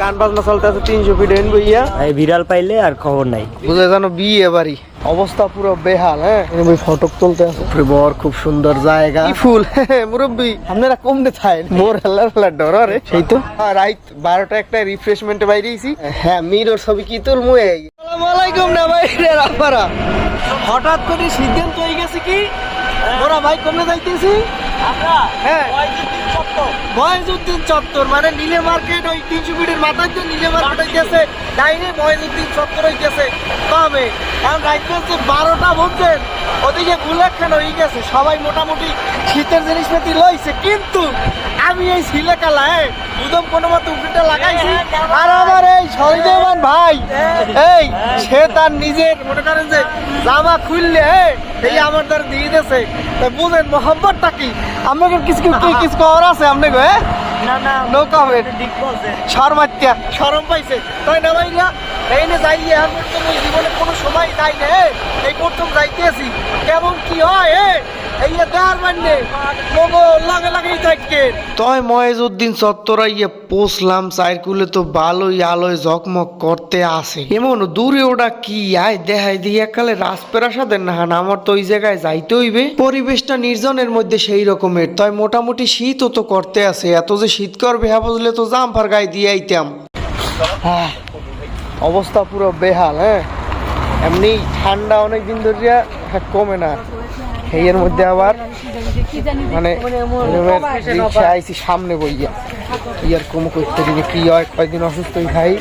গান বাজনা চলতে আছে তিনশো ফিট এন বইয়া এই বিড়াল পাইলে আর খবর নাই। বুঝে জানো বিয়ে বাড়ি। অবস্থা পুরো বেহাল হ্যাঁ? তুলতে আছে। বর খুব সুন্দর জায়গা। ফুল? মুরব্বী আপনারা কমতে থাই মোর হেলার হেলার ডর রে সেই তো। রাইট বারোটা একটা রিফ্রেশমেন্টে বাইরেছি হ্যাঁ মিরর ছবি কি তুলমু এই? আসসালামু আলাইকুম না ভাই রে রাপারা হঠাৎ করে সিদ্ধান্ত হয়ে গেছে কি? ওরা ভাই কমে যাইতেছি? হ্যাঁ। মহেজউদ্দিন চত্বর মানে নীলে মার্কেট ওই তিনশো ফিটের মাথায় যে নীলে মার্কেট হইতেছে ডাইনে মহেজউদ্দিন চত্বর হইতেছে। তবে এখন রাইতে হচ্ছে বারোটা বুঝছেন ওদিকে গুলাখান হয়ে গেছে সবাই মোটামুটি শীতের জিনিসপাতি লইছে কিন্তু আমি এই সিলেকালা হ্যাঁ উদম কোনো মতো উপরেটা লাগাইছি আর আমার এই সরিদেবান ভাই এই সে তার নিজের মনে করেন যে জামা খুললে হ্যাঁ, এই আমার দ্বারা দিয়ে দিয়েছে। তা বুঝেন মোহাম্মদটা কি? আপনাদের কিছু কিছু করার আছে আপনাকে হ্যাঁ? না না নো কমেন্ট শর্মাত্যা শরম পাইছে। তাই না ভাইয়া? এই না যাই পর্যন্ত জীবনে কোনো সময় যাই না এই প্রথম যাইতেছি। কেমন কি হয়? তয় পোষলাম সাইকুলে তো আলোয় ঝকমক করতে আসে। এমন দূরে ওটা কি? আয় দেখাই আমার তো ওই জায়গায় যাইতে হইবে। পরিবেশটা নির্জনের মধ্যে সেই রকমের। তাই মোটামুটি শীতও তো করতে আছে এত যে শীত করবে হ্যাঁ বুঝলে তো জাম্পার গায়ে দিয়ে আইতাম। অবস্থা পুরো বেহাল হ্যাঁ? এমনি ঠান্ডা অনেক দিন ধরিয়া হ্যাঁ, কমে না। এর মধ্যে আবার মানে রিক্সা আইছি সামনে বইয়া। ইয়ার কম করতে দিকে কি হয়, কয়দিন অসুস্থই খাই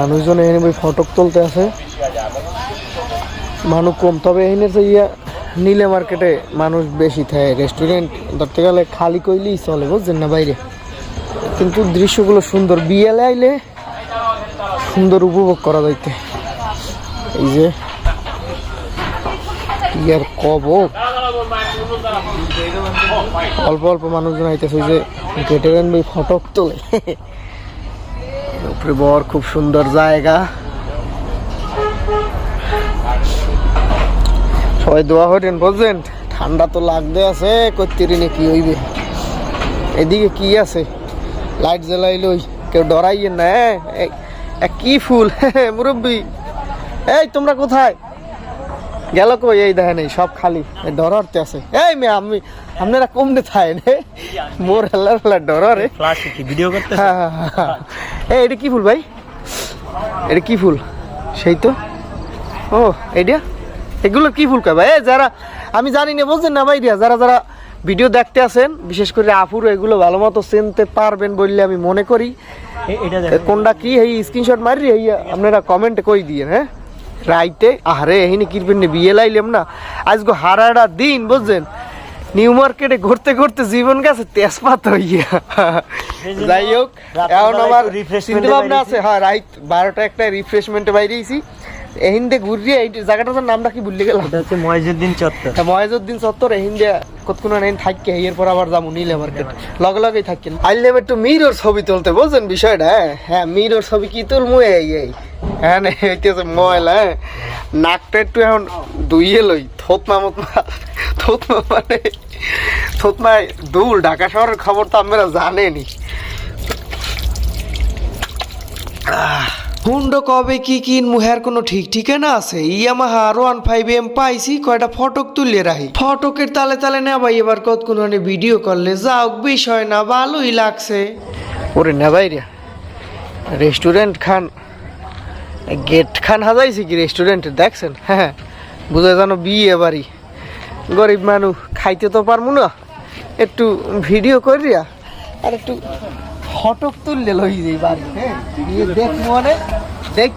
মানুষজন এনে বই ফটক তুলতে আছে। মানুষ কম, তবে এনে যে ইয়া নীলে মার্কেটে মানুষ বেশি থাকে। রেস্টুরেন্ট ধরতে গেলে খালি কইলেই চলে, বুঝছেন না বাইরে? কিন্তু দৃশ্যগুলো সুন্দর। বিয়েলে আইলে সুন্দর উপভোগ করা যাইতে। এই যে ইয়ার কব অল্প অল্প মানুষজন আইতেছে যে গেটের বই ফটক তোলে। উপরে বর খুব সুন্দর জায়গা। সবাই দোয়া হইতেন বুঝছেন ঠান্ডা তো লাগতে আছে করতে রিনে কি হইবে? এদিকে কি আছে? লাইট জ্বালাইলই কেউ ডরাইয়ে না হ্যাঁ? কি ফুল? মুরব্বী। এই, তোমরা কোথায়? গেল কই? এই দেখেন এই সব খালি। এই ডরারতে আছে। এই মেয়ে আমি আপনারা কমনে থাই রে মোর হেলার ডরারে ফ্লাশ কি ভিডিও করতে হ্যাঁ, হ্যাঁ, হ্যাঁ। এই এটা কি ফুল ভাই? এটা কি ফুল? সেই তো? ও এইটা এগুলো কি ফুল কয় ভাই? এই যারা আমি জানি না বুঝছেন না ভাই দিয়া। যারা যারা ভিডিও দেখতে আছেন বিশেষ করে আপুর এগুলো ভালো মতো চিনতে পারবেন বললে আমি মনে করি। কোনটা কি? এই স্ক্রিনশট মারি আপনারা কমেন্টে কই দিয়ে হ্যাঁ? রাইতে আরে এহিনি কিরবেন বিয়ে লাইলাম না। আজকে হারাটা দিন বুঝছেন? নিউ মার্কেটে ঘুরতে ঘুরতে জীবন গেছে তেজপাত হইয়া। যাই হোক এখন আমার চিন্তা ভাবনা আছে। হ্যাঁ রাইট বারোটা একটা রিফ্রেশমেন্টে বাইরেছি এহিন্দে ঘুরিয়ে এই জায়গাটার নামটা কি ভুলে গেলাম। এটা হচ্ছে ময়জুদ্দিন চত্বর। তা মহেজউদ্দিন চত্বর এহিন্দে কতক্ষণ নেন থাককে এরপর আবার যাব নীলে মার্কেট লগে লগেই থাকেন আইলাম একটু মিরর ছবি তুলতে বুঝছেন বিষয়টা হ্যাঁ? হ্যাঁ মিরর ছবি কি তুলমু? এই এই। হ্যাঁ না হইতেছে ময়লা হ্যাঁ নাকটা একটু এখন ধুইয়ে লই থতমা মতমা থতমা মানে থতমায় দুল ঢাকা শহরের খবর তো আপনারা জানেনি হুন্ডো কবে কি কিন মুহের কোনো ঠিক ঠিকানা আছে? Yamaha R one five M পাইছি কয়টা ফটক তুলে রাখি ফটকের তালে তালে নেবাই এবার কতক্ষণ ভিডিও করলে যাও বিষয় না ভালোই লাগছে। ওরে নেবাই রে রেস্টুরেন্ট খান গেট খান হাজাইছি কি রেস্টুরেন্টে দেখছেন? হ্যাঁ বুঝে জানো বিয়ে বাড়ি। গরিব মানুষ খাইতে তো পারব না। একটু ভিডিও করিয়া আর একটু ফটক তুললে লই যাই বাড়ি হ্যাঁ। দেখ মনে দেখ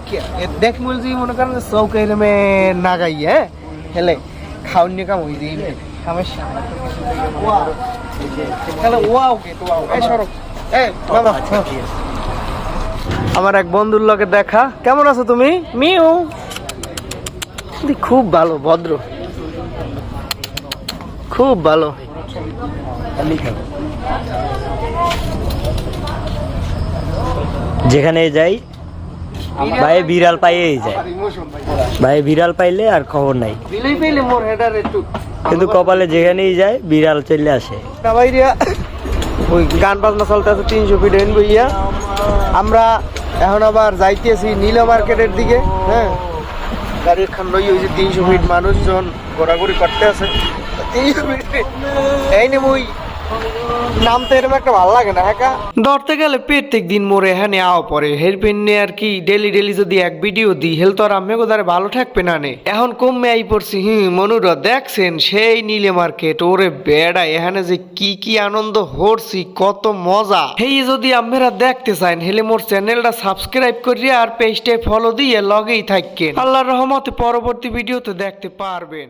দেখ মূল যে মনে করেন চৌকে মে না গাই হ্যাঁ। হেলে খাওয়ান নিয়ে কাম হই যাই তাহলে ওয়াও ওয়াও। এই সরো। এই, বাবা। আমার এক বন্ধুর লগে দেখা। কেমন আছো তুমি? মিউ। দি, খুব ভালো ভদ্র। খুব ভালো। যেখানে যাই ভাই বিড়াল পাইয়েই যায়। ভাই বিড়াল পাইলে আর খবর নাই। কিন্তু কপালে যেখানেই যায় বিড়াল চলে আসে। ওই গান বাজনা চলতে আছে তিনশো ফিট হেন আমরা এখন আবার যাইতেছি নীল মার্কেটের দিকে হ্যাঁ। গাড়ির খান লই যে তিনশো ফিট মানুষজন ঘোরাঘুরি করতে আছে। তিনশো ফিট এই মুই। নামতে এরকম একটা ভালো লাগে না হ্যাঁ ধরতে গেলে প্রত্যেক দিন মোরে হ্যাঁ আও পরে। নিয়ে আর কি ডেলি ডেলি যদি এক ভিডিও দিই, হেল তো আর আমি ভালো থাকবে না নে। এখন পড়ছি, হুম দেখছেন, সেই নীলে মার্কেট, ওরে বেড়া, এখানে যে কি কি আনন্দ হরছি, কত মজা। হেই, যদি আপনারা দেখতে চান হেলে মোর চ্যানেলটা সাবস্ক্রাইব করিয়ে আর পেজটা ফলো দিয়ে লগেই থাকেন আল্লাহর রহমতে পরবর্তী ভিডিওতে দেখতে পারবেন।